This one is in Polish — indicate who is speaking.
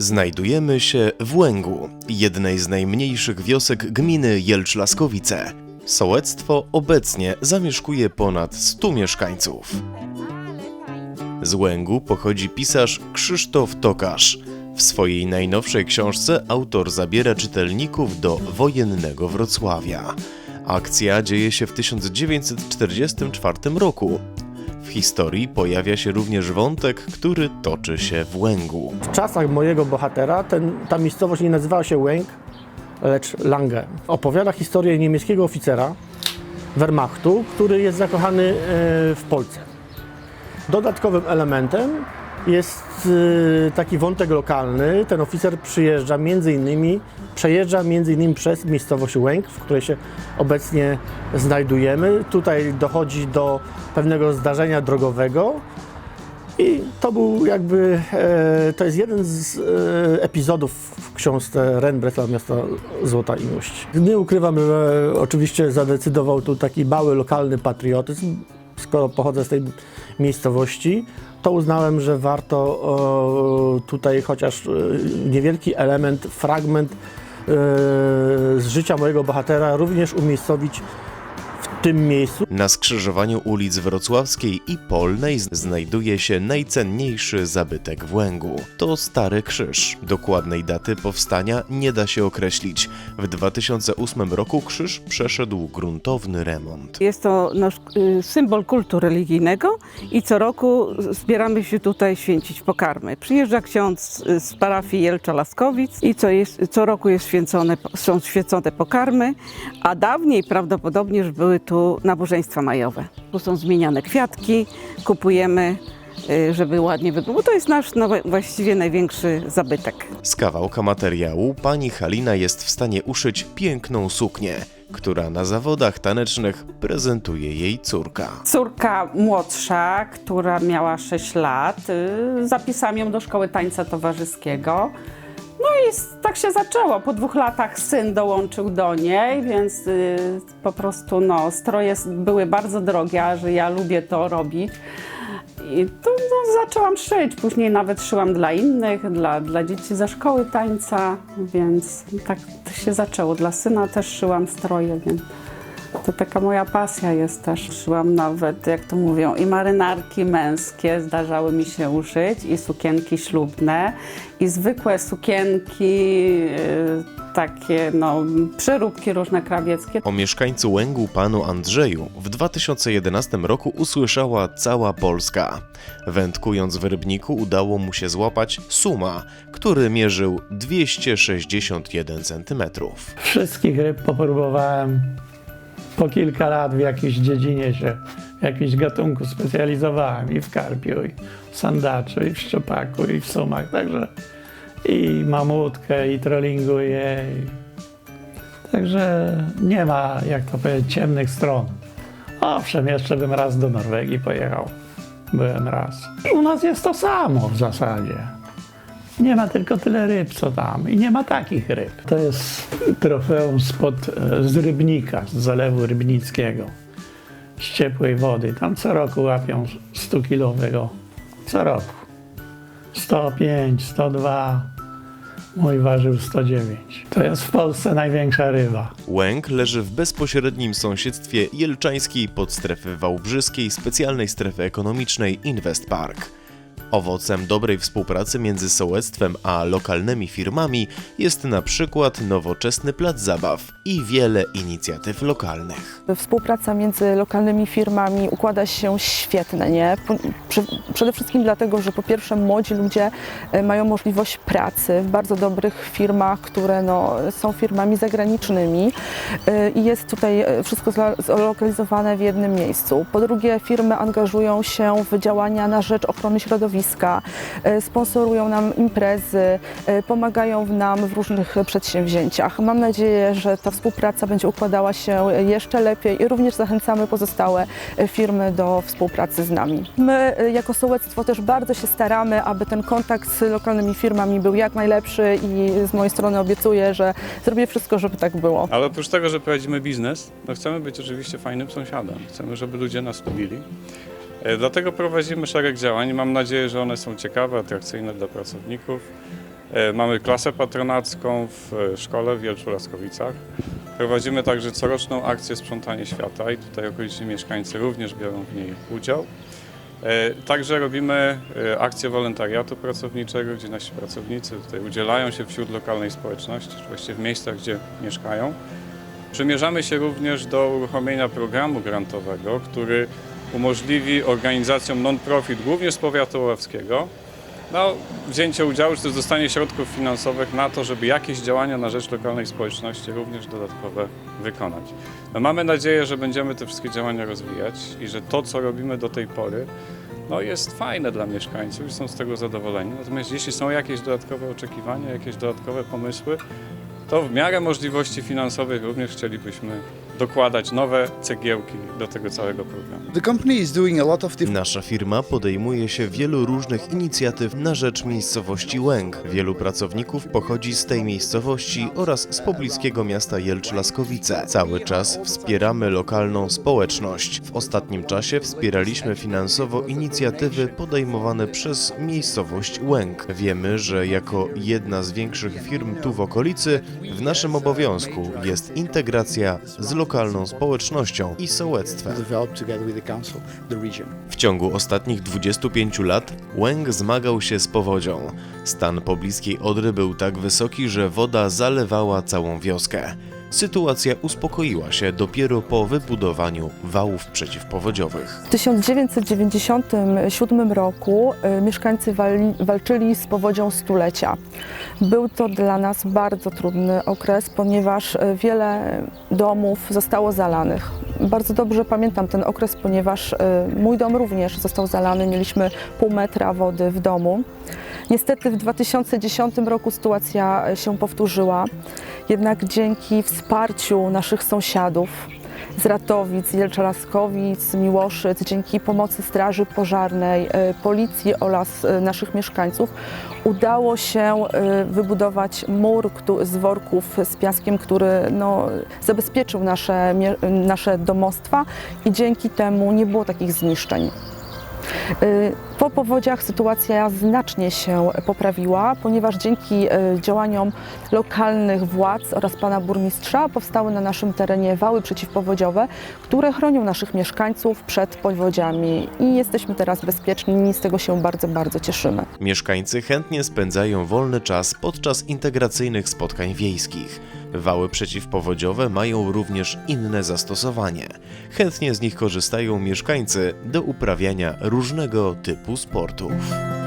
Speaker 1: Znajdujemy się w Łęgu, jednej z najmniejszych wiosek gminy Jelcz-Laskowice. Sołectwo obecnie zamieszkuje ponad 100 mieszkańców. Z Łęgu pochodzi pisarz Krzysztof Tokarz. W swojej najnowszej książce autor zabiera czytelników do wojennego Wrocławia. Akcja dzieje się w 1944 roku. W historii pojawia się również wątek, który toczy się w Łęgu.
Speaker 2: W czasach mojego bohatera ten, ta miejscowość nie nazywała się Łęk, lecz Lange. Opowiada historię niemieckiego oficera Wehrmachtu, który jest zakochany e, w Polsce. Dodatkowym elementem jest e, taki wątek lokalny. Ten oficer przyjeżdża między innymi, przejeżdża między innymi przez miejscowość Łęk, w której się obecnie znajdujemy. Tutaj dochodzi do pewnego zdarzenia drogowego, i to był jakby, e, to jest jeden z e, epizodów w książce Ren Miasto Złota i Miłość. Nie ukrywam, że oczywiście zadecydował tu taki mały, lokalny patriotyzm. Skoro pochodzę z tej miejscowości, to uznałem, że warto o, tutaj chociaż e, niewielki element, fragment e, z życia mojego bohatera również umiejscowić tym miejscu.
Speaker 1: Na skrzyżowaniu ulic Wrocławskiej i Polnej znajduje się najcenniejszy zabytek w Łęgu. To Stary Krzyż. Dokładnej daty powstania nie da się określić. W 2008 roku krzyż przeszedł gruntowny remont.
Speaker 3: Jest to nasz y, symbol kultu religijnego i co roku zbieramy się tutaj święcić pokarmy. Przyjeżdża ksiądz z parafii Jelcza Laskowic i co, jest, co roku jest święcone, są święcone pokarmy, a dawniej prawdopodobnie już były tu nabożeństwa majowe. Tu są zmieniane kwiatki, kupujemy, y, żeby ładnie wyglądało. To jest nasz no, właściwie największy zabytek.
Speaker 1: Z kawałka materiału pani Halina jest w stanie uszyć piękną suknię, która na zawodach tanecznych prezentuje jej córka.
Speaker 4: Córka młodsza, która miała 6 lat, y, zapisałam ją do szkoły tańca towarzyskiego. No i tak się zaczęło. Po dwóch latach syn dołączył do niej, więc y, po prostu no, stroje były bardzo drogie, a że ja lubię to robić. I to no, zaczęłam szyć. Później nawet szyłam dla innych, dla, dla dzieci ze szkoły tańca, więc tak się zaczęło. Dla syna też szyłam stroje, więc to taka moja pasja jest też. Szyłam nawet, jak to mówią, i marynarki męskie zdarzały mi się uszyć, i sukienki ślubne, i zwykłe sukienki, y, takie no, przeróbki różne krawieckie.
Speaker 1: O mieszkańcu Łęgu panu Andrzeju w 2011 roku usłyszała cała Polska. Wędkując w Rybniku udało mu się złapać suma, który mierzył 261 cm.
Speaker 5: Wszystkich ryb popróbowałem. Po kilka lat w jakiejś dziedzinie się, w jakimś gatunku specjalizowałem i w karpiu, i w sandaczu, i w szczupaku, i w sumach, także i mamutkę, i trollinguję. I... Także nie ma, jak to powiedzieć, ciemnych stron. Owszem, jeszcze bym raz do Norwegii pojechał. Byłem raz. U nas jest to samo w zasadzie. Nie ma tylko tyle ryb, co tam. I nie ma takich ryb. To jest trofeum spod, e, z Rybnika, z zalewu rybnickiego. Z ciepłej wody. Tam co roku łapią 100-kilowego. Co roku. 105, 102. Mój ważył 109. To jest w Polsce największa ryba.
Speaker 1: Łęk leży w bezpośrednim sąsiedztwie jelczańskiej podstrefy wałbrzyskiej specjalnej strefy ekonomicznej Invest Park. Owocem dobrej współpracy między sołectwem a lokalnymi firmami jest na przykład nowoczesny plac zabaw i wiele inicjatyw lokalnych.
Speaker 6: Współpraca między lokalnymi firmami układa się świetnie, nie? Przede wszystkim dlatego, że po pierwsze młodzi ludzie e, mają możliwość pracy w bardzo dobrych firmach, które no, są firmami zagranicznymi e, i jest tutaj e, wszystko zlo- zlokalizowane w jednym miejscu. Po drugie firmy angażują się w działania na rzecz ochrony środowiska, sponsorują nam imprezy, pomagają nam w różnych przedsięwzięciach. Mam nadzieję, że ta współpraca będzie układała się jeszcze lepiej i również zachęcamy pozostałe firmy do współpracy z nami. My e, jako sołectwo też bardzo się staramy, aby ten kontakt z lokalnymi firmami był jak najlepszy i z mojej strony obiecuję, że zrobię wszystko, żeby tak było.
Speaker 7: Ale oprócz tego, że prowadzimy biznes, no chcemy być oczywiście fajnym sąsiadem. Chcemy, żeby ludzie nas lubili. E, Dlatego prowadzimy szereg działań. Mam nadzieję, że one są ciekawe, atrakcyjne dla pracowników. E, Mamy klasę patronacką w e, szkole w Wielczu Laskowicach. Prowadzimy także coroczną akcję Sprzątanie Świata i tutaj okoliczni mieszkańcy również biorą w niej udział. E, Także robimy akcję wolontariatu pracowniczego, gdzie nasi pracownicy tutaj udzielają się wśród lokalnej społeczności, czy właściwie w miejscach, gdzie mieszkają. Przymierzamy się również do uruchomienia programu grantowego, który umożliwi organizacjom non-profit, głównie z powiatu ławskiego, no, wzięcie udziału czy też dostanie środków finansowych na to, żeby jakieś działania na rzecz lokalnej społeczności również dodatkowe wykonać. No, mamy nadzieję, że będziemy te wszystkie działania rozwijać i że to, co robimy do tej pory, no, jest fajne dla mieszkańców i są z tego zadowoleni. Natomiast jeśli są jakieś dodatkowe oczekiwania, jakieś dodatkowe pomysły, to w miarę możliwości finansowych również chcielibyśmy dokładać nowe cegiełki do tego całego programu.
Speaker 8: The company is doing a lot of different
Speaker 1: Nasza firma podejmuje się wielu różnych inicjatyw na rzecz miejscowości Łęk. Wielu pracowników pochodzi z tej miejscowości oraz z pobliskiego miasta Jelcz-Laskowice. Cały czas wspieramy lokalną społeczność. W ostatnim czasie wspieraliśmy finansowo inicjatywy podejmowane przez miejscowość Łęk. Wiemy, że jako jedna z większych firm tu w okolicy, w naszym obowiązku jest integracja z lokalną społecznością i sołectwem. W ciągu ostatnich 25 lat Łęk zmagał się z powodzią. Stan pobliskiej Odry był tak wysoki, że woda zalewała całą wioskę. Sytuacja uspokoiła się dopiero po wybudowaniu wałów przeciwpowodziowych.
Speaker 6: W 1997 roku y, mieszkańcy wali, walczyli z powodzią stulecia. Był to dla nas bardzo trudny okres, ponieważ y, wiele domów zostało zalanych. Bardzo dobrze pamiętam ten okres, ponieważ y, mój dom również został zalany. Mieliśmy pół metra wody w domu. Niestety w 2010 roku sytuacja się powtórzyła, jednak dzięki wsparciu naszych sąsiadów, z Ratowic, Jelcza Laskowic, Miłoszyc, dzięki pomocy Straży Pożarnej, y, policji oraz y, naszych mieszkańców udało się y, wybudować mur z worków z piaskiem, który no, zabezpieczył nasze, nasze domostwa i dzięki temu nie było takich zniszczeń. Po powodziach sytuacja znacznie się poprawiła, ponieważ dzięki y, działaniom lokalnych władz oraz pana burmistrza powstały na naszym terenie wały przeciwpowodziowe, które chronią naszych mieszkańców przed powodziami i jesteśmy teraz bezpieczni i z tego się bardzo, bardzo cieszymy.
Speaker 1: Mieszkańcy chętnie spędzają wolny czas podczas integracyjnych spotkań wiejskich. Wały przeciwpowodziowe mają również inne zastosowanie. Chętnie z nich korzystają mieszkańcy do uprawiania różnego typu sportów.